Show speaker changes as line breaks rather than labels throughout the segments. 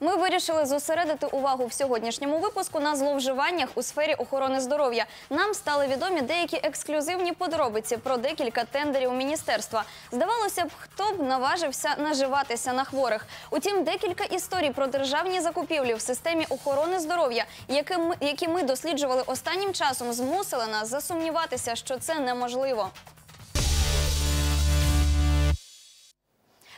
Ми вирішили зосередити увагу в сьогоднішньому випуску на зловживаннях у сфері охорони здоров'я. Нам стали відомі деякі ексклюзивні подробиці про декілька тендерів міністерства. Здавалося б, хто б наважився наживатися на хворих. Утім, декілька історій про державні закупівлі в системі охорони здоров'я, які ми, досліджували останнім часом, змусили нас засумніватися, що це неможливо.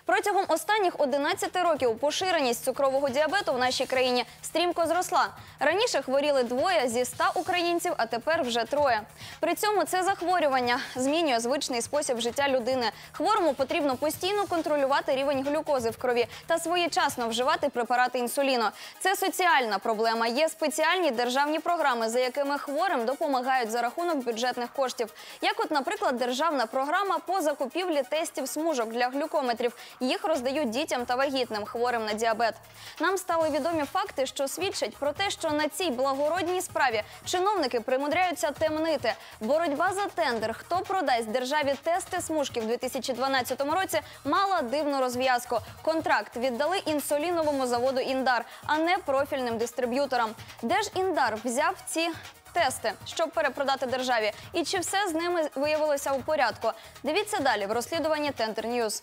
Протягом останніх 11 років поширеність цукрового діабету в нашій країні стрімко зросла. Раніше хворіли двоє зі 100 українців, а тепер вже троє. При цьому це захворювання змінює звичний спосіб життя людини. Хворому потрібно постійно контролювати рівень глюкози в крові та своєчасно вживати препарати інсуліну. Це соціальна проблема. Є спеціальні державні програми, за якими хворим допомагають за рахунок бюджетних коштів. Як, от, наприклад, державна програма по закупівлі тестів смужок для глюкометрів. Їх роздають дітям та вагітним хворим на діабет. Нам стали відомі факти, що свідчать про те, що на цій благородній справі чиновники примудряються темнити. Боротьба за тендер, хто продасть державі тести смужки в 2012 році, мала дивну розв'язку. Контракт віддали інсуліновому заводу Індар, а не профільним дистриб'юторам. Де ж Індар взяв ці тести, щоб перепродати державі? І чи все з ними виявилося у порядку? Дивіться далі в розслідуванні Тендер Ньюз.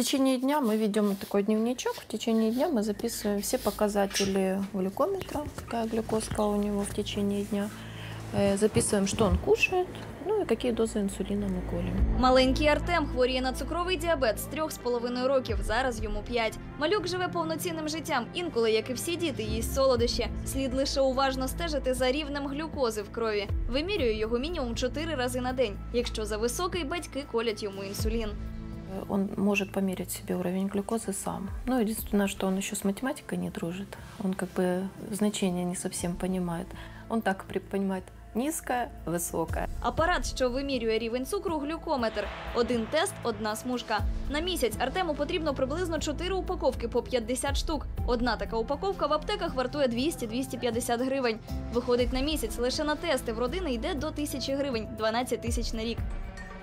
течение дня мы ведем такой дневничок. В течение дня мы записываем все показатели глюкометра, какая глюкозка у него в течение дня. Э, Записываем, что он кушает, ну и какие дозы инсулина мы колем.
Маленький Артем хворіє на цукровий діабет з трьох з половиною років. Зараз йому п'ять. Малюк живе повноцінним життям. Інколи, як і всі діти, їсть солодощі. Слід лише уважно стежити за рівнем глюкози в крові. Вимірює його мінімум чотири рази на день. Якщо за високий, батьки колять йому інсулін.
Э, Он может померить себе уровень глюкозы сам. Ну, единственное, что он еще с математикой не дружит. Он как бы значения не совсем понимает. Он так при- понимает низкое, высокое.
Апарат, що вимірює рівень цукру, глюкометр. Один тест, одна смужка. На місяць Артему потрібно приблизно 4 упаковки по 50 штук. Одна така упаковка в аптеках вартує 200-250 гривень. Виходить на місяць лише на тести в родини йде до 1000 гривень, 12 тисяч на рік.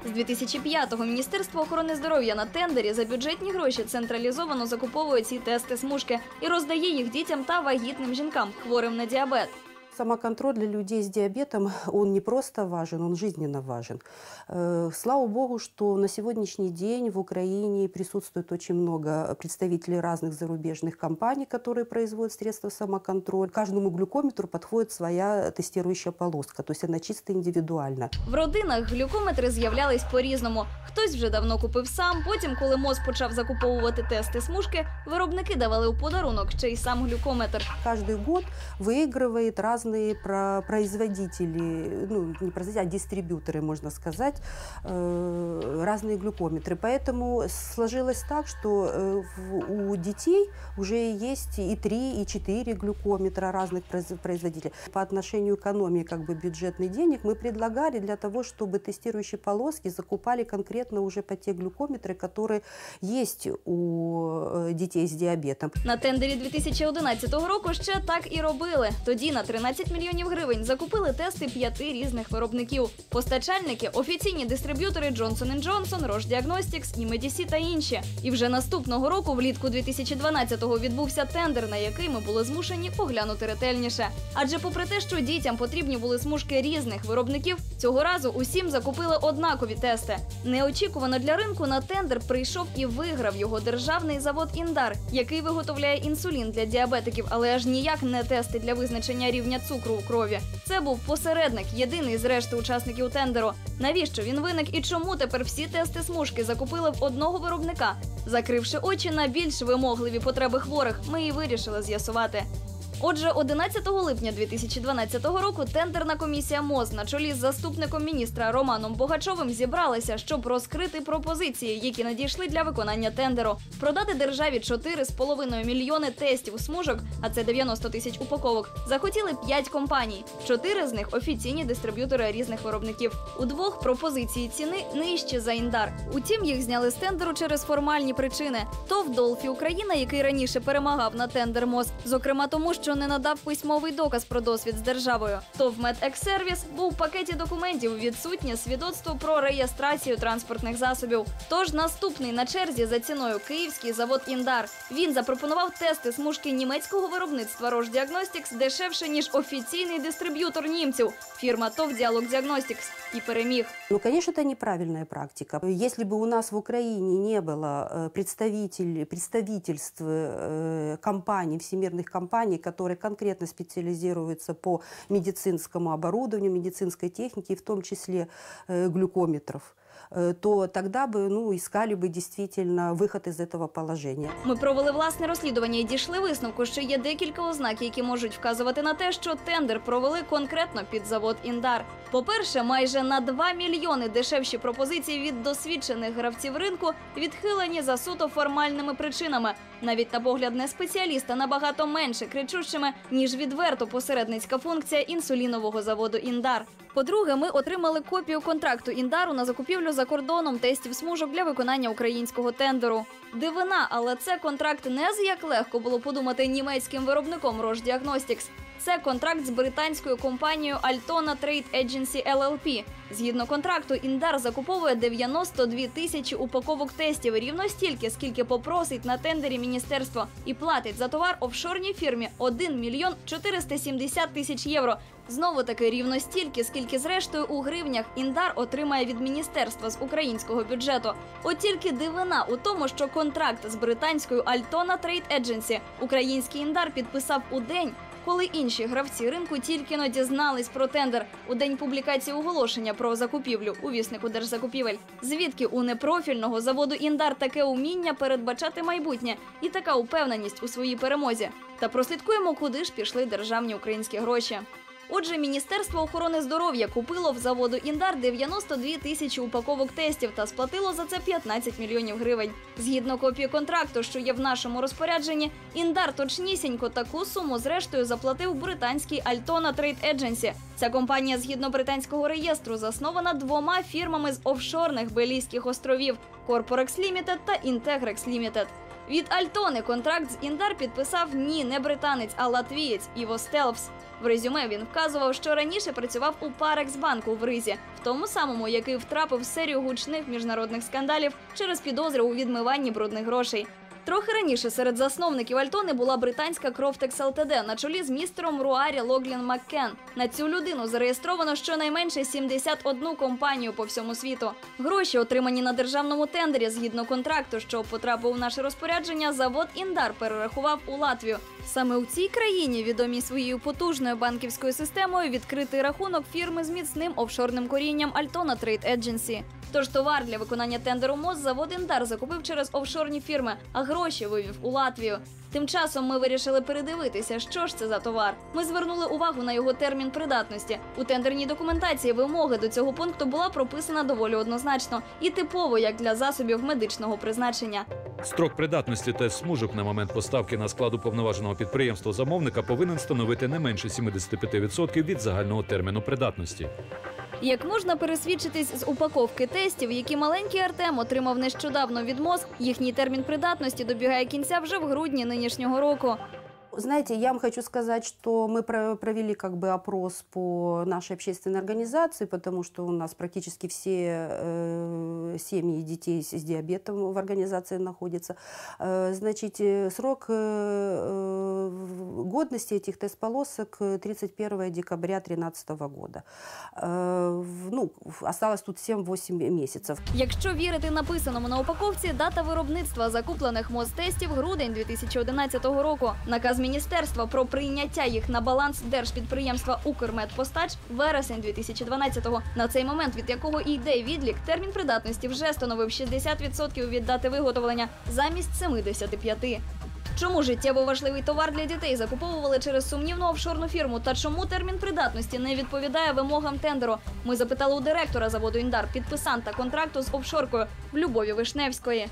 З 2005-го Міністерство охорони здоров'я на тендері за бюджетні гроші централізовано закуповує ці тести смужки і роздає їх дітям та вагітним жінкам, хворим на діабет.
Самоконтроль для людей с диабетом, он не просто важен, он жизненно важен. Э, Слава богу, что на сегодняшний день в Украине присутствует очень много представителей разных зарубежных компаний, которые производят средства самоконтроль. Каждому глюкометру подходит своя тестирующая полоска, то есть она чисто индивидуальна.
В родинах глюкометри з'являлись по-різному. Хтось вже давно купив сам. Потім, коли МОЗ почав закуповувати тести смужки, виробники давали у подарунок ще й сам глюкометр.
Каждый год выигрывает разные про- производители, ну, не производители, а дистрибьюторы, можно сказать, э, разные глюкометры. Поэтому сложилось так, что э, в- у детей уже есть и 3, и 4 глюкометра разных произ- производителей. По отношению к экономии как бы бюджетных денег мы предлагали для того, чтобы тестирующие полоски закупали конкретно уже по те глюкометры, которые есть у э, детей с диабетом.
На тендері 2011 року ще так і робили. Тоді на 13 мільйонів гривень закупили тести п'яти різних виробників. Постачальники офіційні дистриб'ютори Johnson Johnson, Roche Diagnostics, Imedisi та інші. І вже наступного року, влітку 2012-го, відбувся тендер, на який ми були змушені поглянути ретельніше. Адже, попри те, що дітям потрібні були смужки різних виробників, цього разу усім закупили однакові тести. Неочікувано для ринку на тендер прийшов і виграв його державний завод Індар, який виготовляє інсулін для діабетиків, але аж ніяк не тести для визначення рівня цукру у крові. Це був посередник, єдиний з решти учасників тендеру. Навіщо він виник і чому тепер всі тести смужки закупили в одного виробника? Закривши очі на більш вимогливі потреби хворих, ми і вирішили з'ясувати. Отже, 11 липня 2012 року тендерна комісія МОЗ на чолі з заступником міністра Романом Богачовим зібралася, щоб розкрити пропозиції, які надійшли для виконання тендеру. Продати державі 4,5 мільйони тестів смужок, а це 90 тисяч упаковок. Захотіли 5 компаній. Чотири з них офіційні дистриб'ютори різних виробників. У двох пропозиції ціни нижчі за індар. Утім, їх зняли з тендеру через формальні причини. ТОВ Долфі Україна, який раніше перемагав на тендер МОЗ, зокрема тому, що що не надав письмовий доказ про досвід з державою. ТОВ «Медексервіс» був в пакеті документів відсутнє свідоцтво про реєстрацію транспортних засобів. Тож наступний на черзі за ціною київський завод Індар. Він запропонував тести смужки німецького виробництва Roche дешевше ніж офіційний дистриб'ютор німців. Фірма ТОВ Діалог Діагностікс і переміг.
Ну, конечно, это неправильная практика. Если бы у нас в Украине не было э, представитель, представительств э, компаний, всемирных компаний, которые конкретно специализируются по медицинскому оборудованию, медицинской технике, в том числе э, глюкометров, э, то тогда бы ну, искали бы действительно выход из этого положения.
Ми провели власне розслідування і дійшли висновку, що є декілька ознак, які можуть вказувати на те, що тендер провели конкретно під завод Індар. По-перше, майже на 2 мільйони дешевші пропозиції від досвідчених гравців ринку відхилені за суто формальними причинами. Навіть на погляд не спеціаліста набагато менше кричущими, ніж відверто посередницька функція інсулінового заводу Індар. По-друге, ми отримали копію контракту Індару на закупівлю за кордоном тестів смужок для виконання українського тендеру. Дивина, але це контракт не з як легко було подумати німецьким виробником Diagnostics. Це контракт з британською компанією Altona Trade Agency LLP. Згідно контракту, Індар закуповує 92 тисячі упаковок тестів, рівно стільки, скільки попросить на тендері міністерство, і платить за товар офшорній фірмі 1 мільйон 470 тисяч євро. Знову таки рівно стільки, скільки зрештою у гривнях Індар отримає від міністерства з українського бюджету. От тільки дивина у тому, що контракт з британською Altona Trade Agency український Індар підписав у день. Коли інші гравці ринку тільки но дізнались про тендер у день публікації оголошення про закупівлю у віснику держзакупівель, звідки у непрофільного заводу Індар таке уміння передбачати майбутнє і така упевненість у своїй перемозі. Та прослідкуємо, куди ж пішли державні українські гроші. Отже, Міністерство охорони здоров'я купило в заводу Індар 92 тисячі упаковок тестів та сплатило за це 15 мільйонів гривень. Згідно копії контракту, що є в нашому розпорядженні, Індар точнісінько таку суму зрештою заплатив британський Altona Trade Agency. Ця компанія, згідно британського реєстру, заснована двома фірмами з офшорних Белійських островів Corporex Limited та Integrex Limited. Від Альтони контракт з Індар підписав ні, не британець, а латвієць Іво Стелпс. В резюме він вказував, що раніше працював у Парексбанку в Ризі, в тому самому, який втрапив серію гучних міжнародних скандалів через підозру у відмиванні брудних грошей. Трохи раніше серед засновників Альтони була британська Крофтекс ЛТД на чолі з містером Руарі Логлін Маккен. На цю людину зареєстровано щонайменше 71 компанію по всьому світу. Гроші, отримані на державному тендері згідно контракту, що потрапив у наше розпорядження, завод Індар перерахував у Латвію. Саме у цій країні, відомій своєю потужною банківською системою, відкритий рахунок фірми з міцним офшорним корінням Altona Trade Agency. Тож товар для виконання тендеру МОЗ завод Індар закупив через офшорні фірми, а гроші вивів у Латвію. Тим часом ми вирішили передивитися, що ж це за товар. Ми звернули увагу на його термін придатності. У тендерній документації вимоги до цього пункту була прописана доволі однозначно і типово як для засобів медичного призначення.
Строк придатності тест смужок на момент поставки на склад уповноваженого підприємства замовника повинен становити не менше 75% від загального терміну придатності.
Як можна пересвідчитись з упаковки тестів, які маленький Артем отримав нещодавно від МОЗ, їхній термін придатності добігає кінця вже в грудні нинішнього року.
Знаете, я вам хочу сказать, что мы про- провели как бы опрос по нашей общественной организации, потому что у нас практически все э, семьи детей с с диабетом в организации находятся. Э, значит, э, срок э, э, в- годности этих тест-полосок э, 31 декабря 2013 года. Э, в- ну, в- осталось тут 7-8 месяцев.
Якщо вірити написаному на упаковці, дата виробництва закуплених МОЗ-тестів грудень 2011 року. Наказ міністерства про прийняття їх на баланс держпідприємства Укрмедпостач вересень 2012-го. На цей момент, від якого і йде відлік, термін придатності вже становив 60% від дати виготовлення замість 75%. Чому життєво важливий товар для дітей закуповували через сумнівну офшорну фірму? Та чому термін придатності не відповідає вимогам тендеру? Ми запитали у директора заводу Індар, підписанта контракту з офшоркою в Любові Вишневської.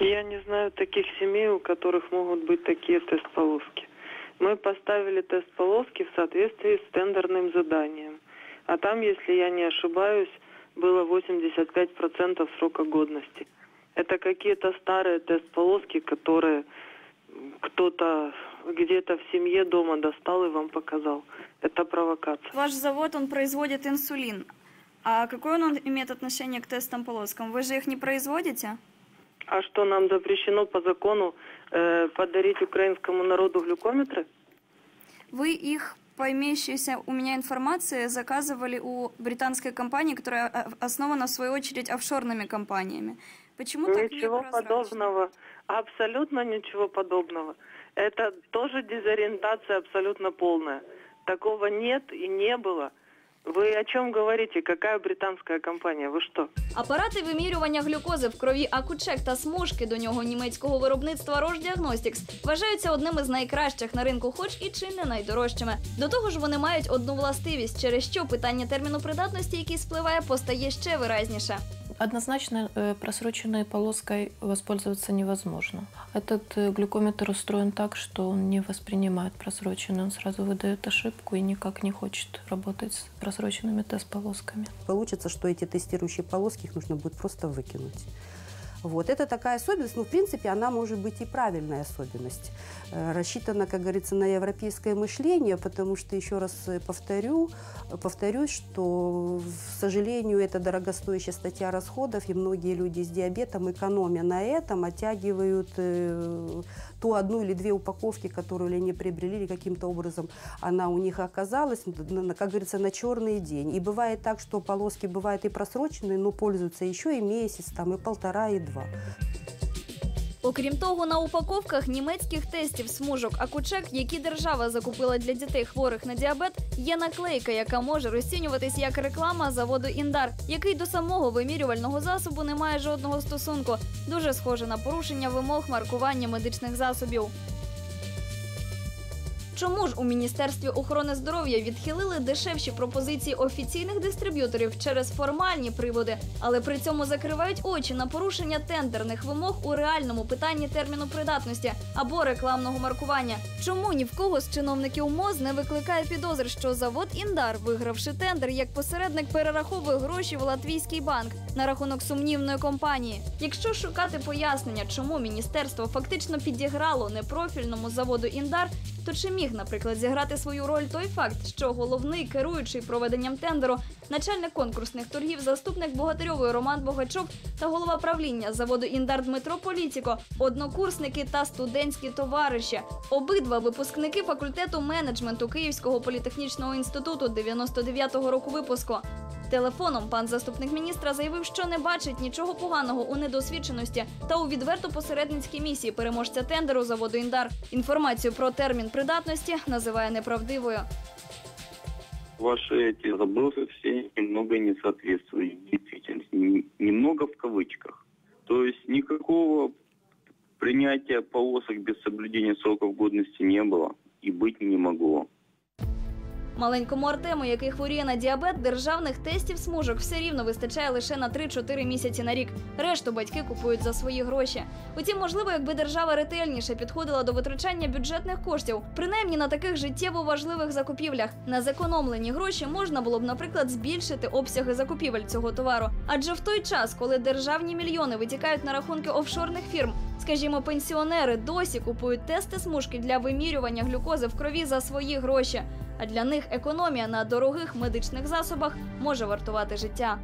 Я не знаю таких семей, у которых могут быть такие тест-полоски. Мы поставили тест-полоски в соответствии с тендерным заданием. А там, если я не ошибаюсь, было 85% срока годности. Это какие-то старые тест-полоски, которые кто-то где-то в семье дома достал и вам показал. Это провокация.
Ваш завод, он производит инсулин. А какое он имеет отношение к тестам полоскам? Вы же их не производите?
А что, нам запрещено по закону э, подарить украинскому народу глюкометры?
Вы их, по имеющейся у меня информации, заказывали у британской компании, которая э, основана, в свою очередь, офшорными компаниями. Почему так
Ничего подобного. Абсолютно ничего подобного. Это тоже дезориентация абсолютно полная. Такого нет и не было. Вы о чем говорите? Какая британская компания? Вы что?
Апарати вимірювання глюкози в крові Акучек та смужки до нього німецького виробництва Roche вважаються одними з найкращих на ринку, хоч і чи не найдорожчими. До того ж, вони мають одну властивість, через що питання терміну придатності, який спливає, постає ще виразніше.
Однозначно э, просроченной полоской воспользоваться невозможно. Этот э, глюкометр устроен так, что он не воспринимает просроченный, он сразу выдает ошибку и никак не хочет работать с просроченными тест-полосками.
Получится, что эти тестирующие полоски их нужно будет просто выкинуть. Вот. Это такая особенность, но в принципе она может быть и правильная особенность. Э, Рассчитана, как говорится, на европейское мышление, потому что, еще раз э, повторю, повторюсь, что, к сожалению, это дорогостоящая статья расходов, и многие люди с диабетом, экономя на этом, оттягивают э, ту одну или две упаковки, которую они приобрели, или каким-то образом она у них оказалась, как говорится, на черный день. И бывает так, что полоски бывают и просроченные, но пользуются еще и месяц, там, и полтора, и два.
Окрім того, на упаковках німецьких тестів смужок Акучек, які держава закупила для дітей хворих на діабет, є наклейка, яка може розцінюватись як реклама заводу Індар, який до самого вимірювального засобу не має жодного стосунку. Дуже схоже на порушення вимог маркування медичних засобів. Чому ж у Міністерстві охорони здоров'я відхилили дешевші пропозиції офіційних дистриб'юторів через формальні приводи, але при цьому закривають очі на порушення тендерних вимог у реальному питанні терміну придатності або рекламного маркування? Чому ні в кого з чиновників МОЗ не викликає підозр, що завод Індар, вигравши тендер як посередник, перераховує гроші в латвійський банк на рахунок сумнівної компанії? Якщо шукати пояснення, чому міністерство фактично підіграло непрофільному заводу Індар, то чи міг, наприклад, зіграти свою роль той факт, що головний керуючий проведенням тендеру, начальник конкурсних торгів, заступник Богатирьової Роман Богачук та голова правління заводу Індар Дмитро Поліціко, однокурсники та студентські товариші, обидва випускники факультету менеджменту Київського політехнічного інституту 99-го року випуску. Телефоном пан заступник міністра заявив, що не бачить нічого поганого у недосвідченості та у відверто посередницькій місії переможця тендеру заводу Індар. Інформацію про термін придатності називає неправдивою.
Ваши эти забросы все немного не соответствуют действительности. Н- Немного в кавычках. То есть никакого принятия полосок без соблюдения сроков годности не было и быть не могло.
Маленькому Артему, який хворіє на діабет, державних тестів смужок все рівно вистачає лише на 3-4 місяці на рік. Решту батьки купують за свої гроші. Утім, можливо, якби держава ретельніше підходила до витрачання бюджетних коштів, принаймні на таких життєво важливих закупівлях, на зекономлені гроші можна було б, наприклад, збільшити обсяги закупівель цього товару. Адже в той час, коли державні мільйони витікають на рахунки офшорних фірм, Скажімо, пенсіонери досі купують тести смужки для вимірювання глюкози в крові за свої гроші. А для них економія на дорогих медичних засобах може вартувати життя.